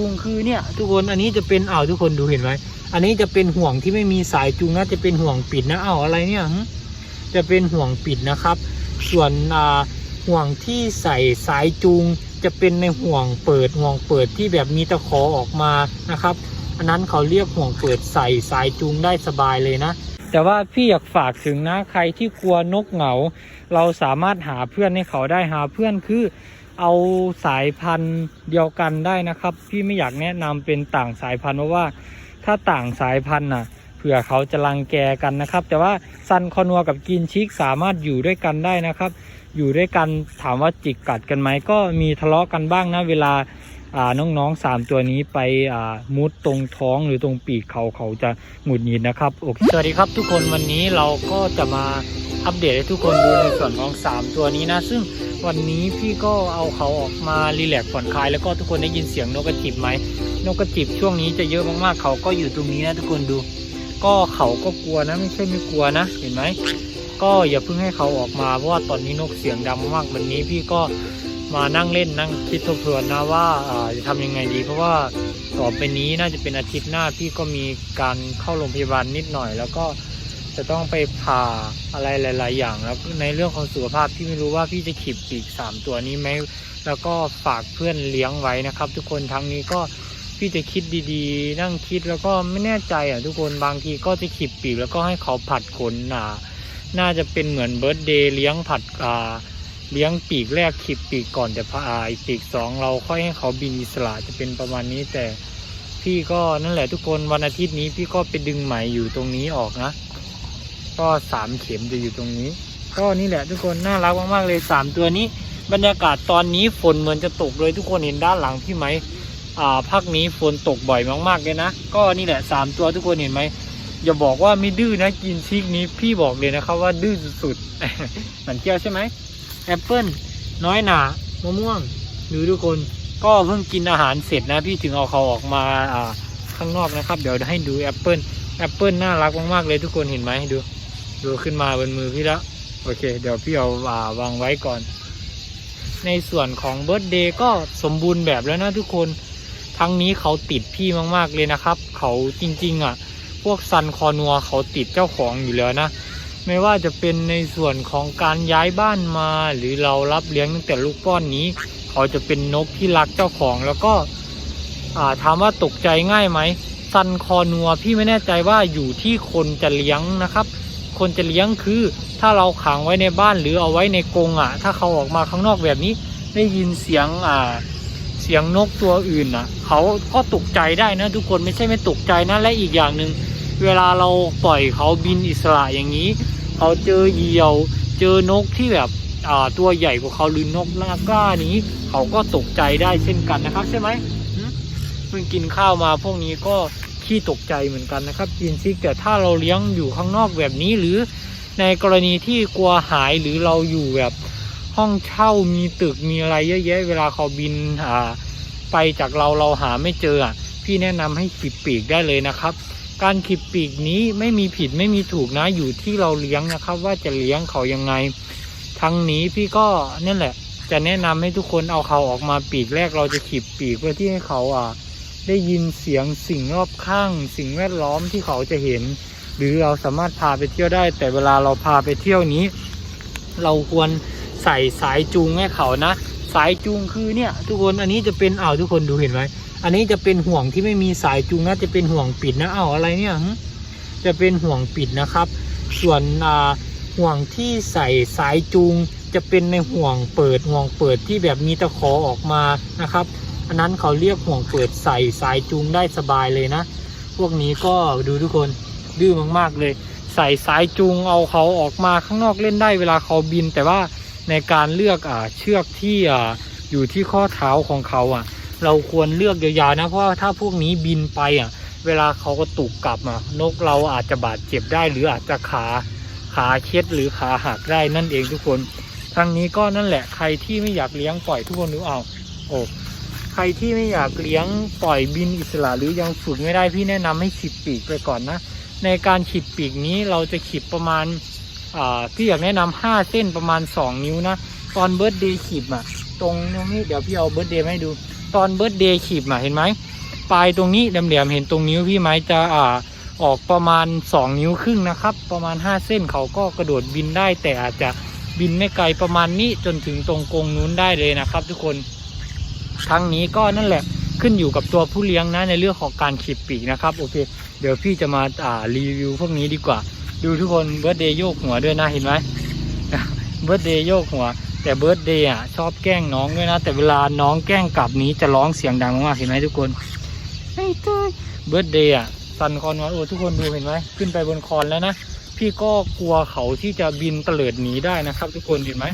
จูงคือเนี่ย ทุกคนอันนี้จะเป็นอ้าวทุกคนดูเห็นไหมอันนี้จะเป็นห่วงที่ไม่มีสายจูงนะจะเป็นห่วงปิดนะอ้าวอะไรเนี่ยจะเป็นห่วงปิดนะครับ ส่วนอ่าห่วงที่ใส่สายจูงจะเป็นในห่วงเปิดห่วงเปิดที่แบบมีตะขอออกมานะครับ อันนั้นเขาเรียกห่วงเปิดใส่สายจูงได้สบายเลยนะ แต่ว่าพี่อยากฝากถึงนะใครที่กลัวนกเหงา เราสามารถหาเพื่อนให้เขาได้หาเพื่อนคือ เอาสายพันธุ์เดียวกันได้นะครับ พี่ไม่อยากแนะนำเป็นต่างสายพันธุ์เพราะว่า ถ้าต่างสายพันธุ์น่ะเผื่อเขาจะรังแกกันนะครับ แต่ว่าซันคอนัวกับกินชิกสามารถอยู่ด้วยกันได้นะครับ อยู่ด้วยกันถามว่าจิกกัดกันไหมก็มีทะเลาะกันบ้างนะเวลาอ่าน้องๆสามตัวนี้ไปอ่ามุดตรงท้องหรือตรงปีกเขาเขาจะหงุดหงิดนะครับโอเคสวัสดีครับทุกคนวันนี้เราก็จะมา อัปเดตให้ทุกคนดูในส่วนของ 3 ตัวนี้นะ ซึ่งวันนี้พี่ก็เอาเขาออกมารีแลกซ์ผ่อนคลายแล้วก็ทุกคนได้ยินเสียงนกกระจิบไหมนกกระจิบช่วงนี้จะเยอะมากๆเขาก็อยู่ตรงนี้นะทุกคนดู ก็เขาก็กลัวนะไม่ใช่ไม่กลัวนะเห็นไหมก็อย่าเพิ่งให้เขาออกมาเพราะว่าตอนนี้นกเสียงดังมากวันนี้พี่ก็มานั่งเล่นนั่งคิดทบทวนนะว่าอ่าจะทำยังไงดี เพราะว่าต่อไปนี้น่าจะเป็นอาทิตย์หน้าพี่ก็มีการเข้าโรงพยาบาลนิดหน่อย แล้วก็ จะต้องไปผ่าอะไรหลาย ๆ อย่าง แล้วในเรื่องของสุขภาพพี่ไม่รู้ว่าพี่จะขีบปีกสามตัวนี้ไหมแล้วก็ฝากเพื่อนเลี้ยงไว้นะครับ ทุกคนทั้งนี้ก็พี่จะคิดดีๆ นั่งคิดแล้วก็ไม่แน่ใจอะทุกคนบางทีก็จะขีบปีกแล้วก็ให้เขาผัดขนหนาน่าจะเป็นเหมือนเบิร์ดเดย์เลี้ยงผัดอ่าเลี้ยงปีกแรกขีดปีกก่อนแต่พาอีกปีกสองเราค่อยให้เขาบินอิสระจะเป็นประมาณนี้แต่พี่ก็นั่นแหละทุกคนวันอาทิตย์นี้พี่ก็ไปดึงไหมอยู่ตรงนี้ออกนะ ก็สามเข็มจะอยู่ตรงนี้ ก็นี่แหละทุกคนน่ารักมากๆเลยสามตัวนี้ บรรยากาศตอนนี้ฝนเหมือนจะตกเลยทุกคนเห็นด้านหลังพี่ไหมอ่าภาคนี้ฝนตกบ่อยมากๆเลยนะ ก็นี่แหละสามตัวทุกคนเห็นไหมอย่าบอกว่าไม่ดื้อนะกินชิกนี้พี่บอกเลยนะครับว่าดื้อสุดๆหมันเกี้ยวใช่ไหมแอปเปิลน้อยหนามะม่วงหรือทุกคนก็เพิ่งกินอาหารเสร็จนะพี่ถึงเอาเขาออกมาข้างนอกนะครับ เดี๋ยวให้ดูแอปเปิลแอปเปิลน่ารักมากๆเลยทุกคนเห็นไหมดู ดูขึ้นมาบนมือพี่แล้ว โอเค เดี๋ยวพี่เอาอ่าวางไว้ก่อน ในส่วนของเบิร์ดเดย์ก็สมบูรณ์แบบแล้วนะทุกคน ทั้งนี้เขาติดพี่มาก ๆ เลยนะครับ เขาจริง ๆ อะ พวกซันคอนัวเขาติดเจ้าของอยู่แล้วนะ ไม่ว่าจะเป็นในส่วนของการย้ายบ้านมา หรือเรารับเลี้ยงตั้งแต่ลูกป้อนนี้ เขาจะเป็นนกที่รักเจ้าของแล้วก็ถามว่าตกใจง่ายไหมซันคอนัวพี่ไม่แน่ใจว่าอยู่ที่คนจะเลี้ยงนะครับ คนจะเลี้ยงคือ ถ้าเราขังไว้ในบ้านหรือเอาไว้ในกรงอะ ถ้าเขาออกมาข้างนอกแบบนี้ ได้ยินเสียงอ่าเสียงนกตัวอื่นอะ เขาก็ตกใจได้นะทุกคนไม่ใช่ไม่ตกใจนะและอีกอย่างหนึ่งเวลาเราปล่อยเขาบินอิสระอย่างนี้ เขาเจอเหยี่ยว เจอนกที่แบบอ่าตัวใหญ่กว่าเขาหรือนกลากล้านี้ เขาก็ตกใจได้เช่นกันนะครับ ใช่ไหมเพิ่งกินข้าวมาพวกนี้ก็ ขี้ตกใจเหมือนกันนะครับกินซิกแต่ถ้าเราเลี้ยงอยู่ข้างนอกแบบนี้หรือในกรณีที่กลัวหายหรือเราอยู่แบบห้องเช่ามีตึกมีอะไรเยอะแยะเวลาเขาบินอ่าไปจากเราเราหาไม่เจอพี่แนะนำให้ขีดปีกได้เลยนะครับ การขีดปีกนี้ไม่มีผิดไม่มีถูกนะอยู่ที่เราเลี้ยงนะครับ ว่าจะเลี้ยงเขายังไง ทั้งนี้พี่ก็นั่นแหละ จะแนะนำให้ทุกคนเอาเขาออกมาปีกแรกเราจะขีดปีกเพื่อที่ให้เขาอ่า ได้ยินเสียงสิ่งรอบข้าง สิ่งแวดล้อมที่เขาจะเห็น หรือเราสามารถพาไปเที่ยวได้ แต่เวลาเราพาไปเที่ยวนี้ เราควรใส่สายจูงให้เขานะ สายจูงคือเนี่ย ทุกคนอันนี้จะเป็นอ้าวทุกคนดูเห็นไหมอันนี้จะเป็นห่วงที่ไม่มีสายจูงนะจะเป็นห่วงปิดนะอ้าวอะไรเนี่ยจะเป็นห่วงปิดนะครับ ส่วนอ่าห่วงที่ใส่สายจูงจะเป็นในห่วงเปิดห่วงเปิดที่แบบมีตะขอออกมานะครับ อันนั้นเขาเรียกห่วงเปิดใส่สายจูงได้สบายเลยนะ พวกนี้ก็ดูทุกคนดื้อมากๆเลย ใส่สายจูงเอาเขาออกมาข้างนอกเล่นได้เวลาเขาบิน แต่ว่าในการเลือกอ่าเชือกที่อ่าอยู่ที่ข้อเท้าของเขาอะ เราควรเลือกยาวๆนะเพราะว่าถ้าพวกนี้บินไปอะ เวลาเขาก็ตุกกลับอะนกเราอาจจะบาดเจ็บได้ หรืออาจจะขาขาเคล็ดหรือขาหักได้นั่นเองทุกคนทางนี้ก็นั่นแหละใครที่ไม่อยากเลี้ยงปล่อยทุกคนดูเอาโอ้ รที่ไม่อยากเลี้ยงปล่อยบินอิสระหรือยังฝึกไม่ได้พี่แนะนำให้ขีดปีกไปก่อนนะ ในการขีดปีกนี้เราจะขีดประมาณพี่อยากแนะนำห้าเส้นประมาณสองนิ้วนะ ตอนเบิร์ดเดย์ขีดอะตรงนี้เดี๋ยวพี่เอาเบิร์ดเดย์ให้ดู ตอนเบิร์ดเดย์ขีบมาเห็นไหมปลายตรงนี้แหลมๆเห็นตรงนิ้วพี่ไหมจะอ่าออกประมาณ 2 นิ้วครึ่งนะครับ ประมาณ 5 เส้นเขาก็กระโดดบินได้แต่อาจจะบินไม่ไกลประมาณนี้จนถึงตรงกรงนู้นได้เลยนะครับ ทุกคน ทั้งนี้ก็นั่นแหละขึ้นอยู่กับตัวผู้เลี้ยงนะในเรื่องของการขีบปีกนะครับโอเค เดี๋ยวพี่จะมาอ่ารีวิวพวกนี้ดีกว่า ดูทุกคนเบิร์ดเดย์โยกหัวด้วยนะเห็นไหมเบิร์ดเดย์โยกหัว แต่เบิร์ดเดย์อะชอบแกล้งน้องด้วยนะ แต่เวลาน้องแกล้งกลับนี้จะร้องเสียงดังมากๆเห็นไหมทุกคนไอ้เต้ยเบิร์ดเดย์อะซันคอนวอนโอ้ทุกคนดูเห็นไหมขึ้นไปบนคอนแล้วนะพี่ก็กลัวเขาที่จะบินเตลิดหนีได้นะครับ ทุกคนเห็นไหม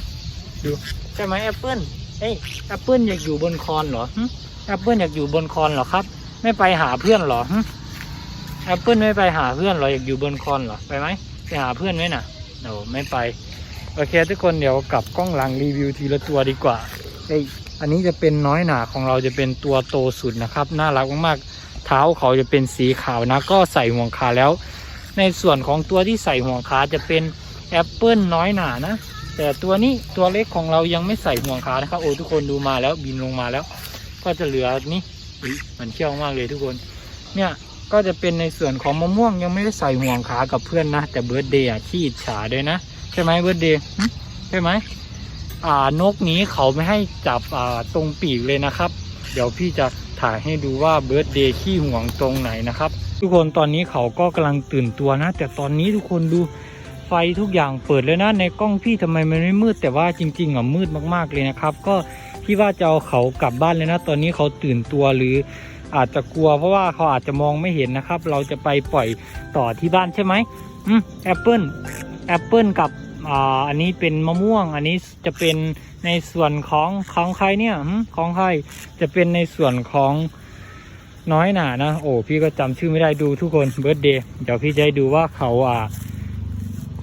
ดูใช่ไหมแอปเปิ้ล เอ้ยแอปเปิลอยากอยู่บนคอนเหรอแอปเปิลอยากอยู่บนคอนเหรอครับ ไม่ไปหาเพื่อนเหรอแอปเปิลไม่ไปหาเพื่อนเหรออยากอยู่บนคอนเหรอไปไหมไปหาเพื่อนไหมน่ะโอ้ไม่ไปโอเคทุกคนเดี๋ยวกลับกล้องหลังรีวิวทีละตัวดีกว่าเอ้ยอันนี้จะเป็นน้อยหนาของเราจะเป็นตัวโตสุดนะครับ น่ารักมากๆ เท้าเขาจะเป็นสีขาวนะ ก็ใส่ห่วงขาแล้ว ในส่วนของตัวที่ใส่ห่วงขาจะเป็นแอปเปิลน้อยหนานะ แต่ตัวนี้ตัวเล็กของเรายังไม่ใส่ห่วงขานะครับ โอ้ทุกคนดูมาแล้วบินลงมาแล้ว ก็จะเหลือนี่อุ๊ยมันเชี่ยวมากเลยทุกคน เนี่ยก็จะเป็นในส่วนของมะม่วงยังไม่ได้ใส่ห่วงขากับเพื่อนนะ แต่เบิร์ดเดย์ขี้อิจฉาด้วยนะ ใช่ไหมเบิร์ดเดย์ใช่ไหมอ่านกนี้เขาไม่ให้จับอ่าตรงปีกเลยนะครับ เดี๋ยวพี่จะถ่ายให้ดูว่าเบิร์ดเดย์ขี้ห่วงตรงไหนนะครับ ทุกคนตอนนี้เขาก็กำลังตื่นตัวนะ แต่ตอนนี้ทุกคนดู ไฟทุกอย่างเปิดเลยนะในกล้องพี่ทำไมมันไม่มืด แต่ว่าจริงๆอะมืดมากๆเลยนะครับ ก็พี่ว่าจะเอาเขากลับบ้านเลยนะ ตอนนี้เขาตื่นตัวหรืออาจจะกลัวเพราะว่าเขาอาจจะมองไม่เห็นนะครับ เราจะไปปล่อยต่อที่บ้านใช่ไหมอืมแอปเปิลแอปเปิลกับอ่าอันนี้เป็นมะม่วง อันนี้จะเป็นในส่วนของของใครเนี่ยของใครจะเป็นในส่วนของน้อยหนานะ โอ้พี่ก็จำชื่อไม่ได้ดูทุกคนเบิร์ดเดย์เดี๋ยวพี่จะให้ดูว่าเขาอ่า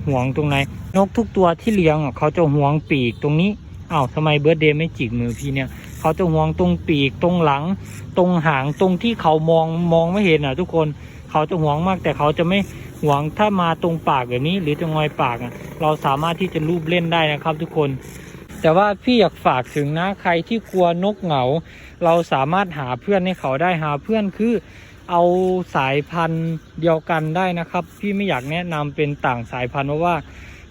ห่วงตรงไหน นกทุกตัวที่เลี้ยงอะเขาจะห่วงปีกตรงนี้อ้าวทำไมเบิร์ดเดย์ไม่จิกมือพี่เนี่ย เขาจะห่วงตรงปีกตรงหลัง ตรงหางตรงที่เขามองมองไม่เห็นอะ ทุกคนเขาจะห่วงมาก แต่เขาจะไม่ห่วงถ้ามาตรงปากแบบนี้ หรือจะงอยปากอะ เราสามารถที่จะรูปเล่นได้นะครับทุกคนแต่ว่าพี่อยากฝากถึงนะใครที่กลัวนกเหงา เราสามารถหาเพื่อนให้เขาได้หาเพื่อนคือ เอาสายพันธุ์เดียวกันได้นะครับ พี่ไม่อยากแนะนำเป็นต่างสายพันธุ์เพราะว่า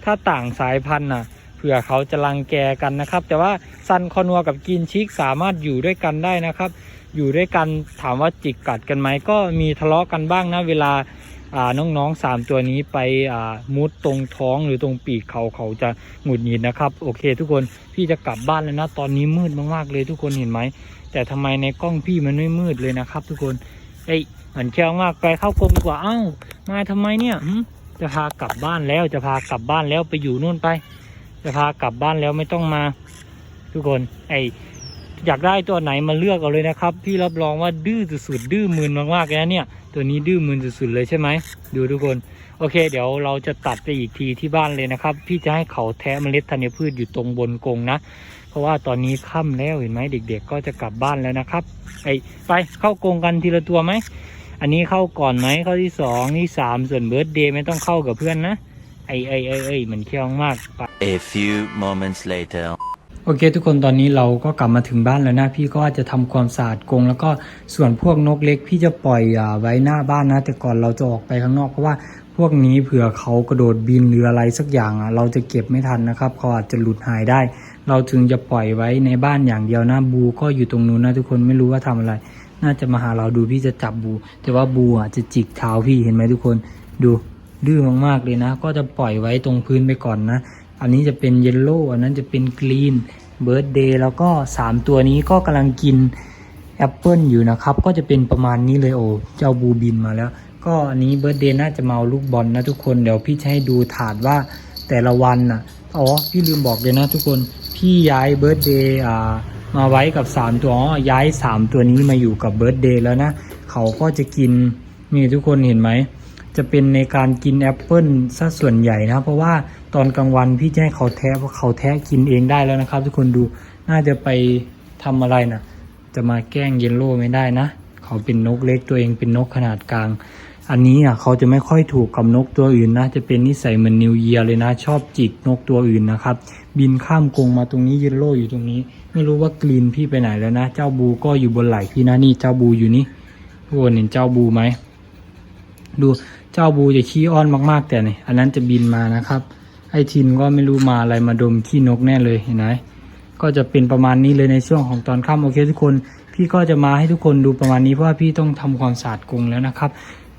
ถ้าต่างสายพันธุ์น่ะเผื่อเขาจะรังแกกันนะครับ แต่ว่าซันคอนัวกับกินชิกสามารถอยู่ด้วยกันได้นะครับ อยู่ด้วยกันถามว่าจิกกัดกันไหมก็มีทะเลาะกันบ้างนะเวลาอ่าน้องๆสามตัวนี้ไปมุดตรงท้องหรือตรงปีกเขาเขาจะหงุดหงิดนะครับ โอเค ทุกคนพี่จะกลับบ้านแล้วนะ ตอนนี้มืดมากๆเลยทุกคนเห็นไหม แต่ทำไมในกล้องพี่มันไม่มืดเลยนะครับ ทุกคน เอ้ยเหมือนแค่มากไปเข้ากรมดีกว่าเอ้ามาทำไมเนี่ยหึจะพากลับบ้านแล้วจะพากลับบ้านแล้วไปอยู่นู่นไป จะพากลับบ้านแล้วไม่ต้องมา ทุกคน ไออยากได้ตัวไหนมาเลือกเอาเลยนะครับ พี่รับรองว่าดื้อสุดๆดื้อมืนมากๆเลยนะเนี่ย ตัวนี้ดื้อมืนสุดๆเลยใช่ไหมดูทุกคน โอเค เดี๋ยวเราจะตัดไปอีกทีที่บ้านเลยนะครับ พี่จะให้เขาแทะเมล็ดธัญพืชอยู่ตรงบนกรงนะ เพราะว่าตอนนี้ค่ำแล้วเห็นไหมเด็ก ๆ ก็จะกลับบ้านแล้วนะครับไอไปเข้ากรงกันทีละตัวไหมอันนี้เข้าก่อนไหมเข้าที่สองที่สามส่วนเบิร์ดเดย์ไม่ต้องเข้ากับเพื่อนนะไอไอไอไอมันเคี่ยวมากไป A few moments later. โอเค ทุกคนตอนนี้เราก็กลับมาถึงบ้านแล้วนะ พี่ก็จะทำความสะอาดกรงแล้วก็ส่วนพวกนกเล็ก พี่จะปล่อยอ่าไว้หน้าบ้านนะ แต่ก่อนเราจะออกไปข้างนอกเพราะว่า พวกนี้เผื่อเขากระโดดบินหรืออะไรสักอย่างอะเราจะเก็บไม่ทันนะครับเขาอาจจะหลุดหายได้ เราจึงจะปล่อยไว้ในบ้านอย่างเดียวนะบูก็อยู่ตรงนู้นนะทุกคนไม่รู้ว่าทำอะไร น่าจะมาหาเราดูพี่จะจับบู แต่ว่าบูอะจะจิกเท้าพี่เห็นไหมทุกคนดูดื้อมากๆเลยนะ ก็จะปล่อยไว้ตรงพื้นไปก่อนนะ อันนี้จะเป็นเยลโล่อันนั้นจะเป็นกรีนเบิร์ดเดย์แล้วก็ 3 ตัวนี้ก็กำลังกินแอปเปิลอยู่นะครับ ก็จะเป็นประมาณนี้เลยโอ้เจ้าบูบินมาแล้ว ก็อันนี้เบิร์ดเดย์น่าจะมาเอาลูกบอลนะทุกคนเดี๋ยวพี่จะให้ดูถาดว่าแต่ละวันน่ะอ๋อพี่ลืมบอกเลยนะทุกคนพี่ย้ายเบิร์ดเดย์อ่ามาไว้กับ 3 ตัวอ๋อย้าย 3 ตัวนี้มาอยู่กับเบิร์ดเดย์แล้วนะ เขาก็จะกินนี่ทุกคนเห็นไหม จะเป็นในการกินแอปเปิลซะส่วนใหญ่นะ เพราะว่าตอนกลางวันพี่จะให้เขาแทะเพราะเขาแทะกินเองได้แล้วนะครับ ทุกคนดูน่าจะไปทำอะไรนะจะมาแกล้งเยลโล่ไม่ได้นะ เขาเป็นนกเล็กตัวเองเป็นนกขนาดกลาง อันนี้อะเขาจะไม่ค่อยถูกกับนกตัวอื่นนะ จะเป็นนิสัยเหมือนนิวเยียเลยนะ ชอบจิกนกตัวอื่นนะครับ บินข้ามกรงมาตรงนี้เยลโล่อยู่ตรงนี้ ไม่รู้ว่ากรีนพี่ไปไหนแล้วนะ เจ้าบูก็อยู่บนไหล่พี่นะนี่เจ้าบูอยู่นี่ทุกคนเห็นเจ้าบูไหมดูเจ้าบูจะขี้อ้อนมากๆแต่เนี่ยอันนั้นจะบินมานะครับ ไอทินก็ไม่รู้มาอะไรมาดมขี้นกแน่เลยเห็นไหมก็จะเป็นประมาณนี้เลยในช่วงของตอนค่ำโอเคทุกคน พี่ก็จะมาให้ทุกคนดูประมาณนี้เพราะว่าพี่ต้องทำความสะอาดกรงแล้วนะครับ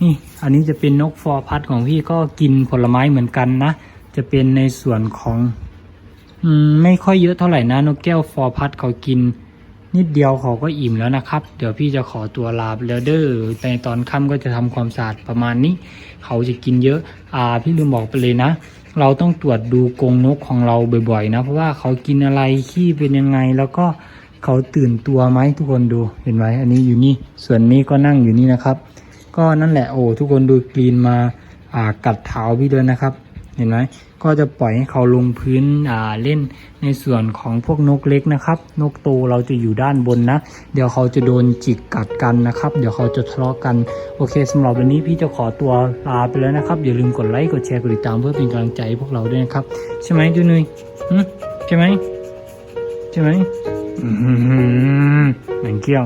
นี่อันนี้จะเป็นนกฟอร์พัดของพี่ก็กินผลไม้เหมือนกันนะ จะเป็นในส่วนของอืมไม่ค่อยเยอะเท่าไหร่นะ นกแก้วฟอร์พัดเขากิน นิดเดียวเขาก็อิ่มแล้วนะครับ เดี๋ยวพี่จะขอตัวลาไปแล้วเดอ้อในตอนค่ำก็จะทำความสะอาดประมาณนี้ เขาจะกินเยอะ อ่า พี่ลืมบอกไปเลยนะเราต้องตรวจดูกรงนกของเราบ่อยๆนะ เพราะว่าเขากินอะไรขี้เป็นยังไง แล้วก็เขาตื่นตัวไหมทุกคนดูเห็นไหมอันนี้อยู่นี่ ส่วนนี้ก็นั่งอยู่นี่นะครับ ก็นั่นแหละโอ้ทุกคนดูกรีนมาอ่ากัดเท้าพี่ด้วยนะครับ เห็นไหมก็จะปล่อยให้เขาลงพื้นอ่าเล่นในส่วนของพวกนกเล็กนะครับ นกโตเราจะอยู่ด้านบนนะ เดี๋ยวเขาจะโดนจิกกัดกันนะครับ เดี๋ยวเขาจะทะเลาะกัน โอเคสำหรับวันนี้พี่จะขอตัวลาไปแล้วนะครับ อย่าลืมกดไลค์กดแชร์กดติดตามเพื่อเป็นกำลังใจให้พวกเราด้วยนะครับ ใช่ไหมดูหนุยหึใช่ไหมใช่ไหมอืมเหมือนเกี้ยว